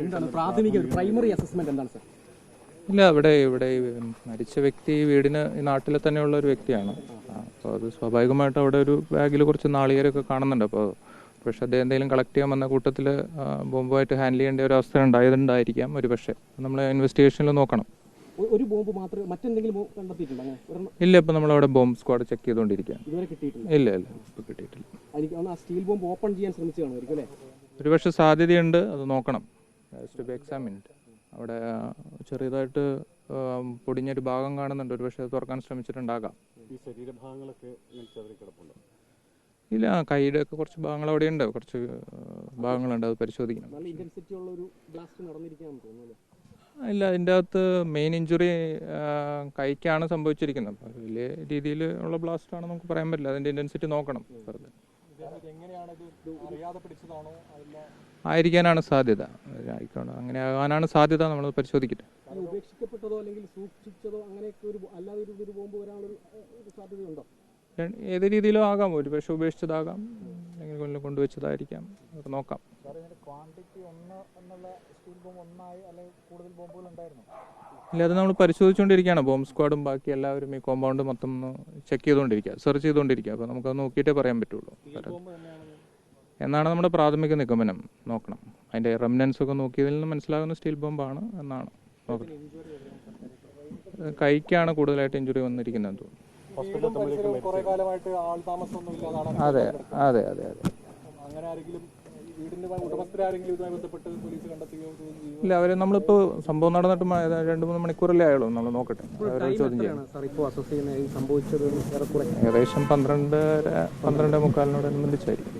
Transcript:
എന്താണ് പ്രാഥമിക primary assessment എന്താണ് സർ ഇല്ല ഇവിടെ ഇവിടെ മരിച്ച വ്യക്തി വീടിന് ഈ നാട്ടിലെ തന്നെയുള്ള ഒരു വ്യക്തിയാണ്. അപ്പോൾ അത് സ്വാഭാവികമായിട്ട് അവിടെ ഒരു ബാഗിൽ കുറച്ച് നാളികേരൊക്കെ കാണുന്നുണ്ട്. അപ്പോൾ പക്ഷെ അദ്ദേഹം എന്തെങ്കിലും കളക്ട് ചെയ്യാൻ വന്ന കൂട്ടത്തിൽ ബോംബുമായിട്ട് ഹാൻഡിൽ ചെയ്യേണ്ട ഒരു അവസ്ഥ ഉണ്ടായതുണ്ടായിരിക്കാം. ഒരു പക്ഷേ നമ്മൾ ഇൻവെസ്റ്റിഗേഷനിൽ നോക്കണം. ഒരു ബോംബ് മാത്രമേ മറ്റെന്തെങ്കിലും കണ്ടെത്തിയിട്ടുണ്ടോ? ഇല്ല ഇപ്പൊ നമ്മളവിടെ ബോംബ് സ്ക്വാഡ് ചെക്ക് ചെയ്തുകൊണ്ടിരിക്കുകയാണ് ഇതുവരെ കിട്ടിയിട്ടില്ല. ഇല്ല ഇല്ല ഇപ്പൊ കിട്ടിയിട്ടില്ല. എനിക്ക് ആ സ്റ്റീൽ ബോംബ് ഓപ്പൺ ചെയ്യാൻ ശ്രമിച്ചതാണ് ഒരുപക്ഷെ സാധ്യതയുണ്ട് അത് നോക്കണം. ടു ബി എക്സാമിൻഡ് അവിടെ ചെറിയതായിട്ട് പൊടിഞ്ഞൊരു ഭാഗം കാണുന്നുണ്ട്. ഒരുപക്ഷെ അത് തുറക്കാൻ ശ്രമിച്ചിട്ടുണ്ടാകാം. ഈ ശരീരഭാഗങ്ങളൊക്കെ കിടപ്പുണ്ട്? ഇല്ല കൈയുടെ ഒക്കെ കുറച്ച് ഭാഗങ്ങൾ അവിടെ ഉണ്ട് കുറച്ച് ഭാഗങ്ങളുണ്ട്. അത് പരിശോധിക്കണം. ഇല്ല അതിന്റെ അകത്ത് മെയിൻ ഇഞ്ചുറി കൈക്കാണ് സംഭവിച്ചിരിക്കുന്നത്. വലിയ രീതിയിൽ ഉള്ള ബ്ലാസ്റ്റ് ആണെന്ന് നമുക്ക് പറയാൻ പറ്റില്ല. അതിന്റെ ഇന്റൻസിറ്റി നോക്കണം. വെറുതെ. ആയിരിക്കാനാണ് സാധ്യത. ആയിക്കോട്ടെ. അങ്ങനെ ആകാനാണ് സാധ്യത നമ്മൾ പരിശോധിക്കട്ടെ. ഉപേക്ഷിക്കപ്പെട്ടതോ അല്ലെങ്കിൽ സൂക്ഷിച്ചതോ അങ്ങനെയൊക്കെ ഒരു അല്ലാതെ ബോംബ് വരാനുള്ള സാധ്യതയുണ്ടോ? ഏത് രീതിയിലും ആകാം. ഒരു പക്ഷെ ഉപേക്ഷിച്ചതാകാം. കൊല്ലം കൊണ്ടുവച്ചതായിരിക്കാം. നോക്കാം. ഇല്ല അത് നമ്മൾ പരിശോധിച്ചുകൊണ്ടിരിക്കുകയാണ്. ബോംബ് സ്ക്വാഡും ബാക്കി എല്ലാവരും ഈ കോമ്പൗണ്ട് മൊത്തം ഒന്ന് ചെക്ക് ചെയ്തുകൊണ്ടിരിക്കുക സെർച്ച് ചെയ്തുകൊണ്ടിരിക്കുക. അപ്പോൾ നമുക്കത് നോക്കിയിട്ടേ പറയാൻ പറ്റുള്ളൂ. എന്നാണ് നമ്മുടെ പ്രാഥമിക നിഗമനം. നോക്കണം. അതിന്റെ റെമിനൻസ് ഒക്കെ നോക്കിയതിൽ നിന്ന് മനസ്സിലാകുന്ന സ്റ്റീൽ ബോംബാണ് എന്നാണ്. കൈക്കാണ് കൂടുതലായിട്ട് ഇഞ്ചുറി വന്നിരിക്കുന്നത്. തോന്നുന്നു പരിസരവും കുറെ കാലമായിട്ട് ആൾ താമസമൊന്നും ഇല്ലാതാണ് അതെ അതെ അതെ അതെ. അങ്ങനെ ആരെങ്കിലും ഇല്ല അവർ നമ്മളിപ്പോ സംഭവം നടന്നിട്ട് രണ്ടു മൂന്ന് മണിക്കൂറല്ലേ ആയുള്ളൂ നമ്മൾ നോക്കട്ടെ. അവരെ ചോദ്യം ഏകദേശം പന്ത്രണ്ടര പന്ത്രണ്ട് മുക്കാലിനോടനുബന്ധിച്ചായിരിക്കും.